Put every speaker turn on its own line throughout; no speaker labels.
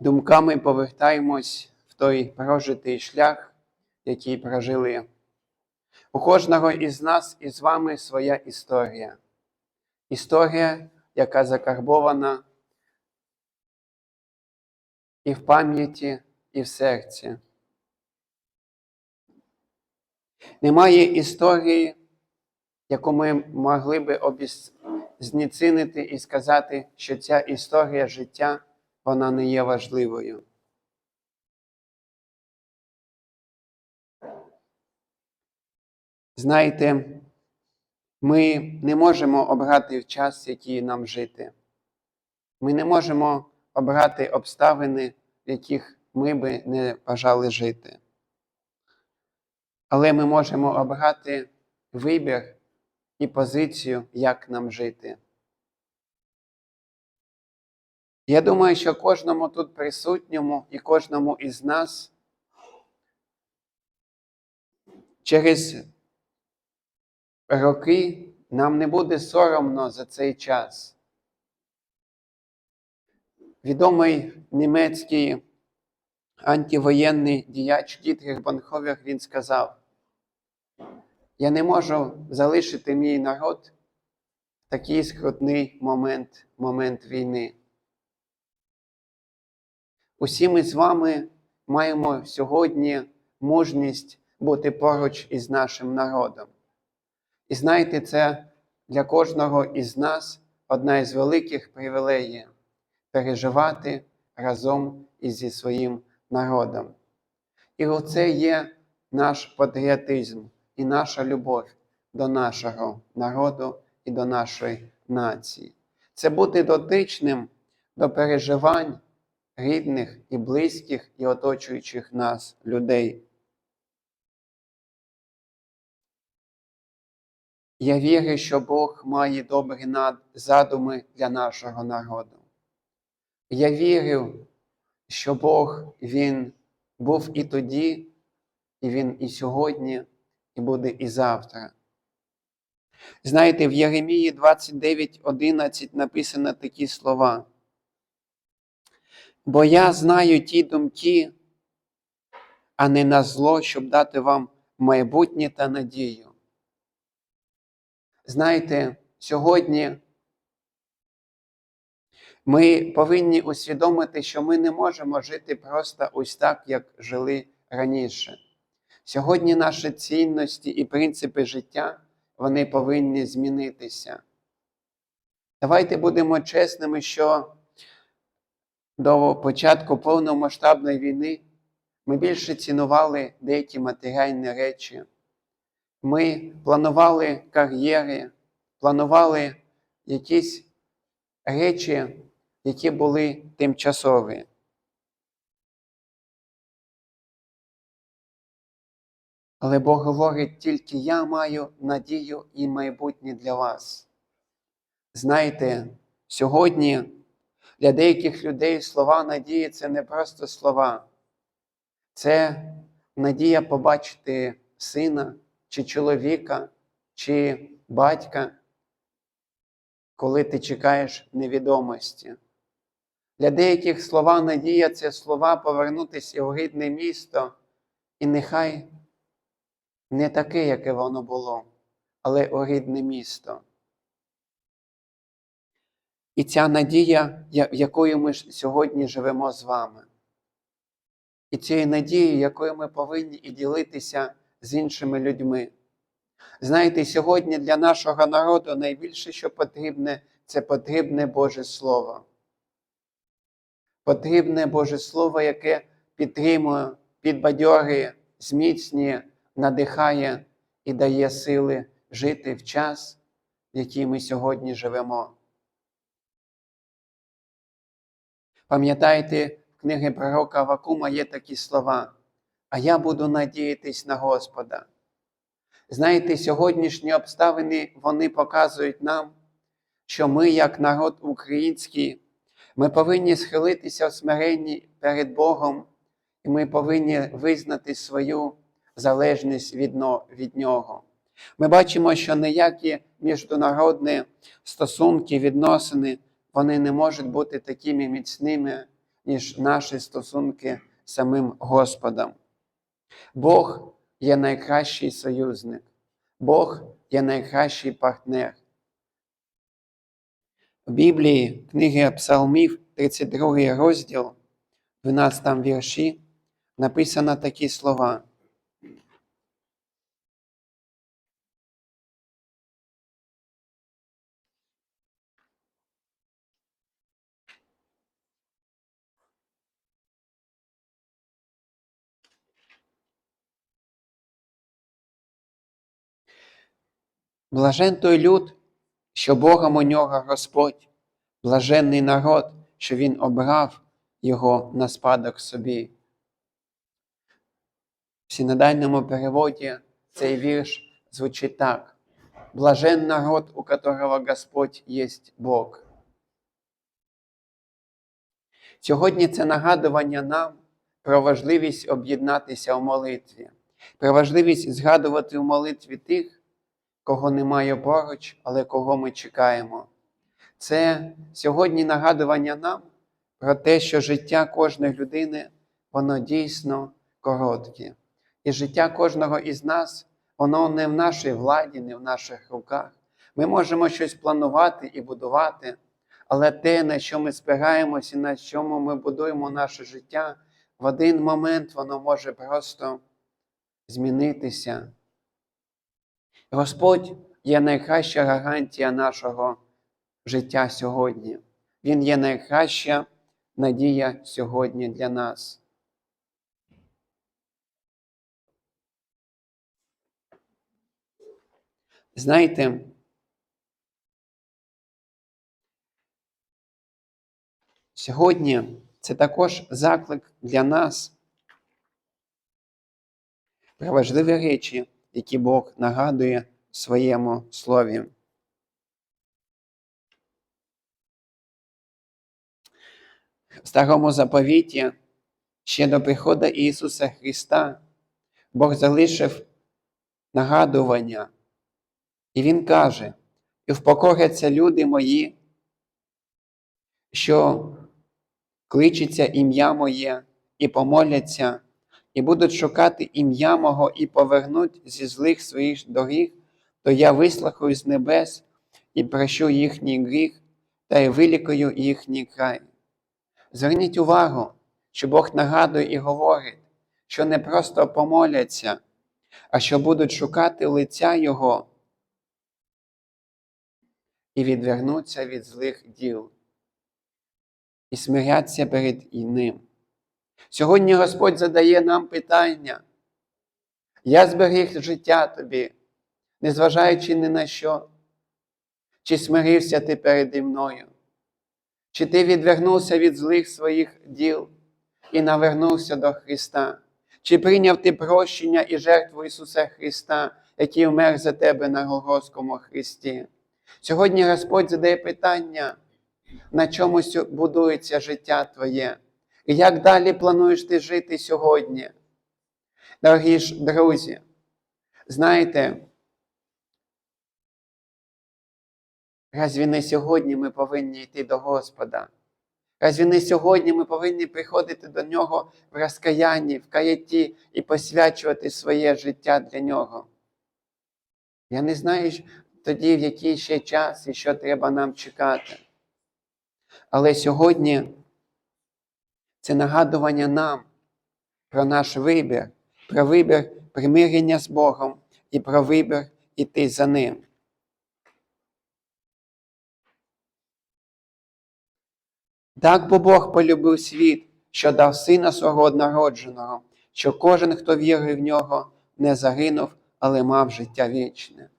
думками повертаємось в той прожитий шлях, який прожили. У кожного із нас і з вами своя історія. Історія, яка закарбована і в пам'яті, і в серці. Немає історії, яку ми могли би обіс... зніцінити і сказати, що ця історія життя вона не є важливою. Знаєте, ми не можемо обрати час, який нам жити. Ми не можемо обрати обставини, в яких ми би не бажали жити. Але ми можемо обрати вибір і позицію, як нам жити. Я думаю, що кожному тут присутньому і кожному із нас через роки нам не буде соромно за цей час. Відомий німецький антивоєнний діяч Дітріх Бонховер, він сказав, я не можу залишити мій народ в такий скрутний момент, момент війни. Усі ми з вами маємо сьогодні мужність бути поруч із нашим народом. І знаєте, це для кожного із нас одна із великих привілеїв переживати разом зі своїм народом. І оце є наш патріотизм і наша любов до нашого народу і до нашої нації. Це бути дотичним до переживань рідних і близьких і оточуючих нас людей. Я вірю, що Бог має добрі задуми для нашого народу. Я вірю, що Бог Він був і тоді, і Він і сьогодні, і буде і завтра. Знаєте, в Єремії 29.11 написано такі слова. Бо я знаю ті думки, а не на зло, щоб дати вам майбутнє та надію. Знаєте, сьогодні ми повинні усвідомити, що ми не можемо жити просто ось так, як жили раніше. Сьогодні наші цінності і принципи життя вони повинні змінитися. Давайте будемо чесними, що до початку повномасштабної війни ми більше цінували деякі матеріальні речі. Ми планували кар'єри, планували якісь речі, які були тимчасові. Але Бог говорить, тільки я маю надію і майбутнє для вас. Знаєте, сьогодні для деяких людей слова надії це не просто слова, це надія побачити сина, чи чоловіка, чи батька, коли ти чекаєш невідомості. Для деяких слова надія це слова повернутися у рідне місто, і нехай не таке, яке воно було, але у рідне місто. І ця надія, якою ми сьогодні живемо з вами. І цією надією, якою ми повинні і ділитися з іншими людьми. Знаєте, сьогодні для нашого народу найбільше, що потрібне, це потрібне Боже Слово. Потрібне Боже Слово, яке підтримує, підбадьорює, зміцнює, надихає і дає сили жити в час, в який ми сьогодні живемо. Пам'ятаєте, в книги пророка Авакума є такі слова, а я буду надіятись на Господа. Знаєте, сьогоднішні обставини вони показують нам, що ми, як народ український, ми повинні схилитися в смиренні перед Богом, і ми повинні визнати свою залежність від Нього. Ми бачимо, що ніякі міжнародні стосунки, відносини, вони не можуть бути такими міцними, ніж наші стосунки з самим Господом. Бог є найкращий союзник, Бог є найкращий партнер. В Біблії книги Псалмів, 32 розділ, 12 вірші, написано такі слова. Блажен той люд, що Богом у нього Господь, блаженний народ, що Він обрав його на спадок собі. В синодальному переводі цей вірш звучить так: Блажен народ, у которого Господь єсть Бог. Сьогодні це нагадування нам про важливість об'єднатися у молитві, про важливість згадувати у молитві тих, кого немає поруч, але кого ми чекаємо. Це сьогодні нагадування нам про те, що життя кожної людини, воно дійсно коротке. І життя кожного із нас, воно не в нашій владі, не в наших руках. Ми можемо щось планувати і будувати, але те, на що ми спираємось і на чому ми будуємо наше життя, в один момент воно може просто змінитися. Господь є найкраща гарантія нашого життя сьогодні. Він є найкраща надія сьогодні для нас. Знаєте, сьогодні це також заклик для нас про важливі речі, які Бог нагадує в своєму слові. В старому заповіті ще до приходу Ісуса Христа Бог залишив нагадування, і Він каже: і впокоряться люди мої, що кличеться ім'я моє, і помоляться, і будуть шукати ім'я мого і повернуть зі злих своїх доріг, то я вислухаю з небес і прощу їхній гріх та й вилікую їхній край. Зверніть увагу, що Бог нагадує і говорить, що не просто помоляться, а що будуть шукати лиця Його і відвернуться від злих діл, і смиряться перед ним. Сьогодні Господь задає нам питання. Я зберіг життя тобі, незважаючи ні на що, чи смирився ти переді мною, чи ти відвернувся від злих своїх діл і навернувся до Христа, чи прийняв ти прощення і жертву Ісуса Христа, який вмер за тебе на Голгофському Христі. Сьогодні Господь задає питання, на чому будується життя Твоє. Як далі плануєш ти жити сьогодні? Дорогі ж друзі, знаєте, разві не сьогодні ми повинні йти до Господа? Разві не сьогодні ми повинні приходити до Нього в розкаянні, в каятті і посвячувати своє життя для Нього? Я не знаю тоді, в який ще час і що треба нам чекати. Але сьогодні це нагадування нам про наш вибір, про вибір примирення з Богом і про вибір іти за Ним. Так бо Бог полюбив світ, що дав сина свого однородженого, що кожен, хто вірив в нього, не загинув, але мав життя вічне.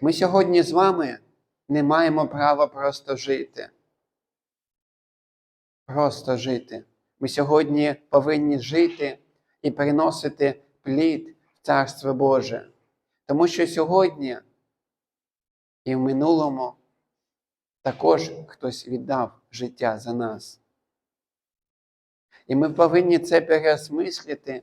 Ми сьогодні з вами не маємо права просто жити. Просто жити. Ми сьогодні повинні жити і приносити плід в Царство Боже. Тому що сьогодні і в минулому також хтось віддав життя за нас. І ми повинні це переосмислити,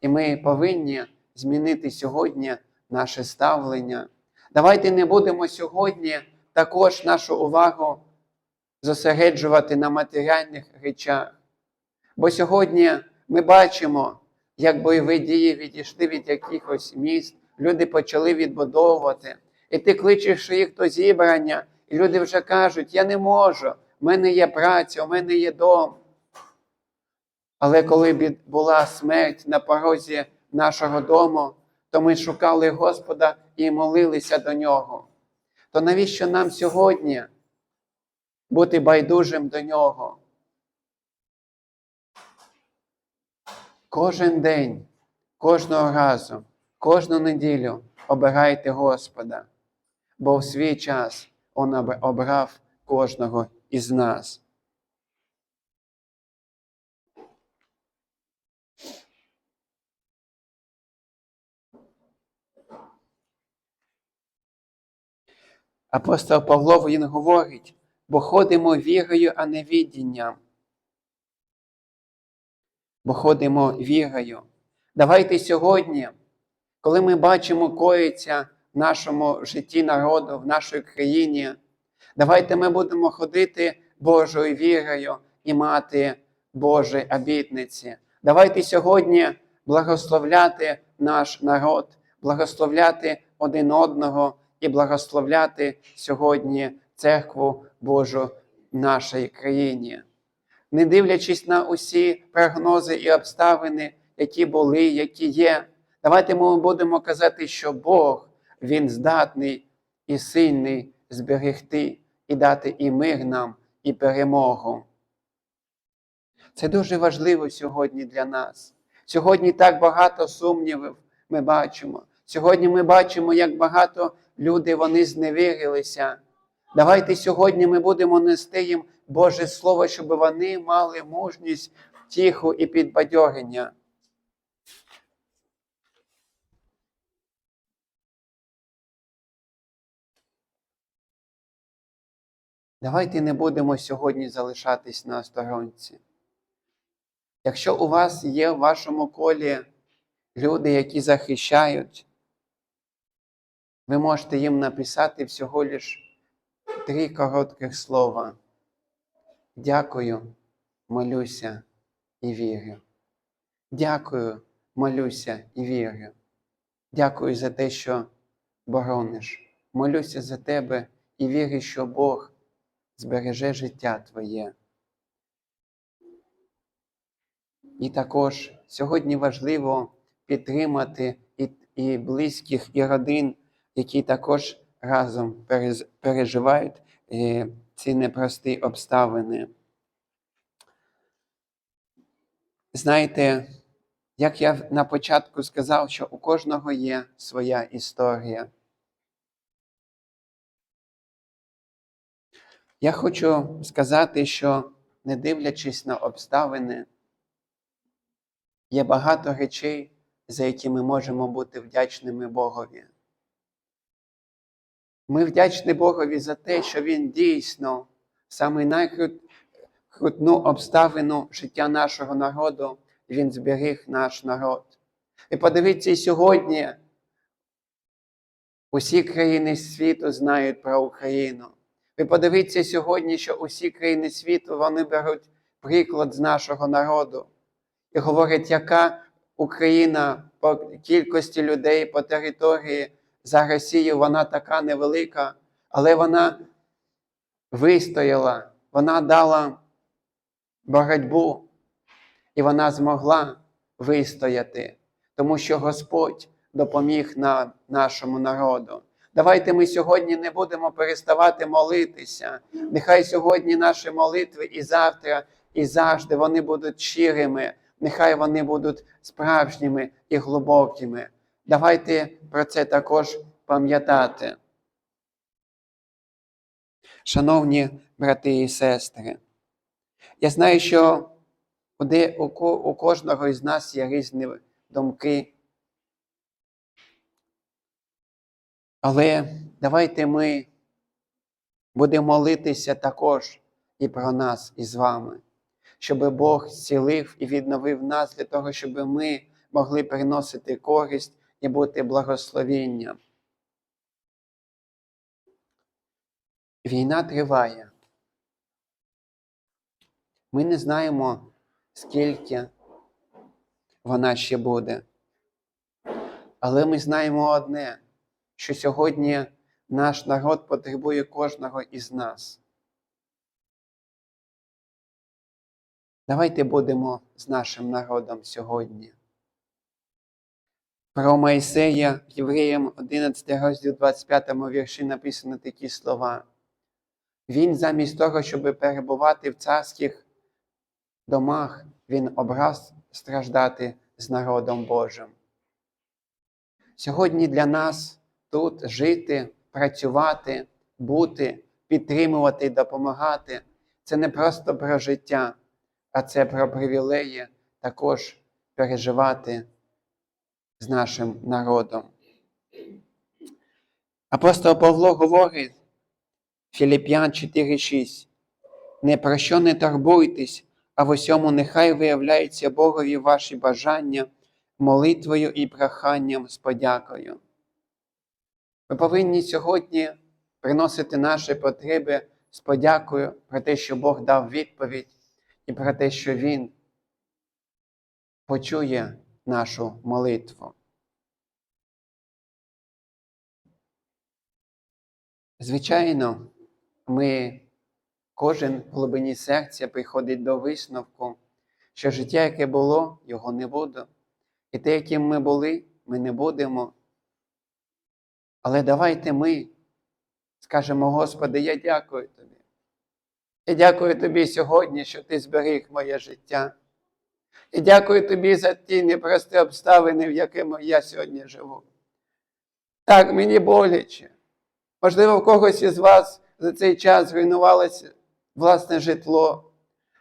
і ми повинні змінити сьогодні наше ставлення. Давайте не будемо сьогодні також нашу увагу зосереджувати на матеріальних речах. Бо сьогодні ми бачимо, як бойові дії відійшли від якихось міст, люди почали відбудовувати. І ти кличеш їх до зібрання, і люди вже кажуть, я не можу, в мене є праця, у мене є дом. Але коли була смерть на порозі нашого дому, то ми шукали Господа і молилися до нього. То навіщо нам сьогодні бути байдужим до нього? Кожен день, кожного разу, кожну неділю обирайте Господа, бо в свій час Он обрав кожного із нас. Апостол Павло він говорить, бо ходимо вірою, а не відінням. Бо ходимо вірою. Давайте сьогодні, коли ми бачимо коїться в нашому житті народу, в нашій країні, давайте ми будемо ходити Божою вірою і мати Божі обітниці. Давайте сьогодні благословляти наш народ, благословляти один одного і благословляти сьогодні церкву Божу в нашій країні. Не дивлячись на усі прогнози і обставини, які були, які є, давайте ми будемо казати, що Бог Він здатний і сильний зберегти і дати і мир нам, і перемогу. Це дуже важливо сьогодні для нас. Сьогодні так багато сумнівів ми бачимо. Сьогодні ми бачимо, як багато людей вони зневірилися. Давайте сьогодні ми будемо нести їм Боже Слово, щоб вони мали мужність, тиху і підбадьорення. Давайте не будемо сьогодні залишатись на осторонці. Якщо у вас є в вашому колі люди, які захищають, ви можете їм написати всього лиш три коротких слова. Дякую, молюся і вірю. Дякую, молюся і вірю. Дякую за те, що борониш. Молюся за тебе і вірю, що Бог збереже життя твоє. І також сьогодні важливо підтримати і, і близьких, і родин, які також разом переживають е, ці непрості обставини. Знаєте, як я на початку сказав, що у кожного є своя історія. Я хочу сказати, що не дивлячись на обставини, є багато речей, за які ми можемо бути вдячними Богові. Ми вдячні Богові за те, що Він дійсно саме найкрутну обставину життя нашого народу, Він зберіг наш народ. І подивіться, сьогодні усі країни світу знають про Україну. Ви подивіться сьогодні, що усі країни світу вони беруть приклад з нашого народу і говорять, яка Україна по кількості людей по території за Росію, вона така невелика, але вона вистояла, вона дала боротьбу, і вона змогла вистояти, тому що Господь допоміг на нашому народу. Давайте ми сьогодні не будемо переставати молитися. Нехай сьогодні наші молитви і завтра, і завжди вони будуть щирими, нехай вони будуть справжніми і глибокими. Давайте про це також пам'ятати. Шановні брати і сестри, я знаю, що у кожного із нас є різні думки. Але давайте ми будемо молитися також і про нас, і з вами, щоб Бог зцілив і відновив нас для того, щоб ми могли приносити користь і бути благословенням. Війна триває. Ми не знаємо, скільки вона ще буде. Але ми знаємо одне, що сьогодні наш народ потребує кожного із нас. Давайте будемо з нашим народом сьогодні. Про Моїсея Євреям 11 розділ 25 вірші написано такі слова. Він замість того, щоб перебувати в царських домах, він образ страждати з народом Божим. Сьогодні для нас тут жити, працювати, бути, підтримувати, допомагати це не просто про життя, а це про привілеї також переживати з нашим народом. Апостол Павло говорить Філіп'ян 4,6. Не про що не турбуйтесь, а в усьому нехай виявляється Богові ваші бажання молитвою і проханням з подякою. Ми повинні сьогодні приносити наші потреби з подякою про те, що Бог дав відповідь, і про те, що Він почує нашу молитву. Звичайно, ми, кожен в глибині серця приходить до висновку, що життя, яке було, його не буде. І те, яким ми були, ми не будемо. Але давайте ми скажемо, Господи, я дякую Тобі. Я дякую Тобі сьогодні, що Ти зберіг моє життя. І дякую Тобі за ті непрості обставини, в якому я сьогодні живу. Так, мені боляче. Можливо, в когось із вас за цей час зруйнувалося власне житло.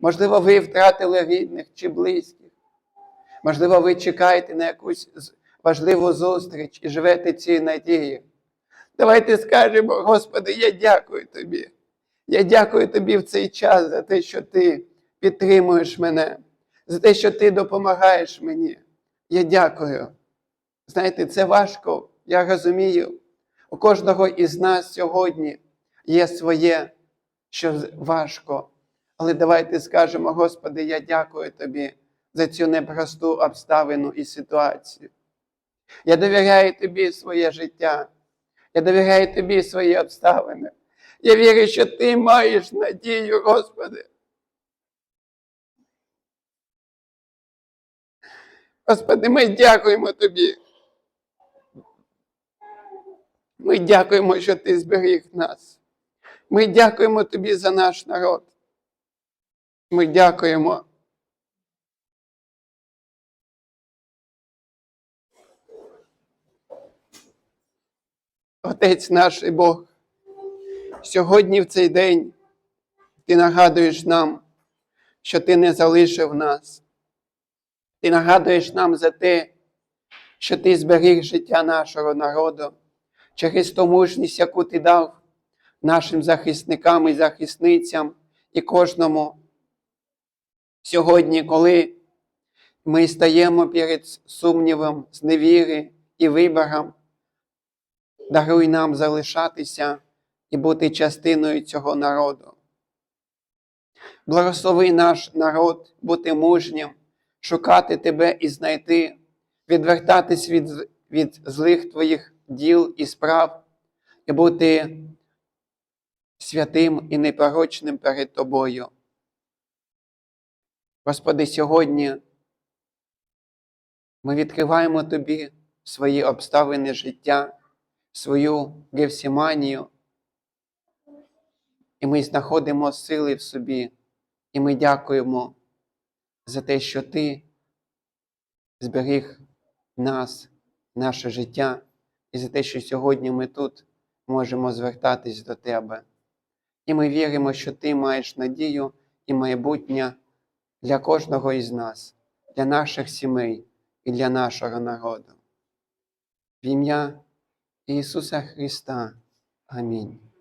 Можливо, ви втратили рідних чи близьких. Можливо, ви чекаєте на якусь важливу зустріч і живете цій надії. Давайте скажемо, Господи, я дякую Тобі. Я дякую Тобі в цей час за те, що Ти підтримуєш мене, за те, що Ти допомагаєш мені. Я дякую. Знаєте, це важко, я розумію. У кожного із нас сьогодні є своє, що важко. Але давайте скажемо, Господи, я дякую Тобі за цю непросту обставину і ситуацію. Я довіряю Тобі своє життя. Я довіряю Тобі свої обставини. Я вірю, що Ти маєш надію, Господи. Господи, ми дякуємо Тобі. Ми дякуємо, що Ти зберіг нас. Ми дякуємо Тобі за наш народ. Ми дякуємо. Отець наш і Бог, сьогодні в цей день Ти нагадуєш нам, що Ти не залишив нас. Ти нагадуєш нам за те, що Ти зберіг життя нашого народу через ту мужність, яку Ти дав нашим захисникам і захисницям і кожному. Сьогодні, коли ми стаємо перед сумнівом, зневіри і вибором, даруй нам залишатися і бути частиною цього народу. Благослови наш народ бути мужнім, шукати Тебе і знайти, відвертатись від, від злих Твоїх діл і справ, і бути святим і непорочним перед Тобою. Господи, сьогодні ми відкриваємо Тобі свої обставини життя, свою гевсіманію, і ми знаходимо сили в собі, і ми дякуємо за те, що Ти зберіг нас, наше життя, і за те, що сьогодні ми тут можемо звертатись до Тебе. І ми віримо, що Ти маєш надію і майбутнє для кожного із нас, для наших сімей і для нашого народу. В ім'я Ісуса Христа. Амінь.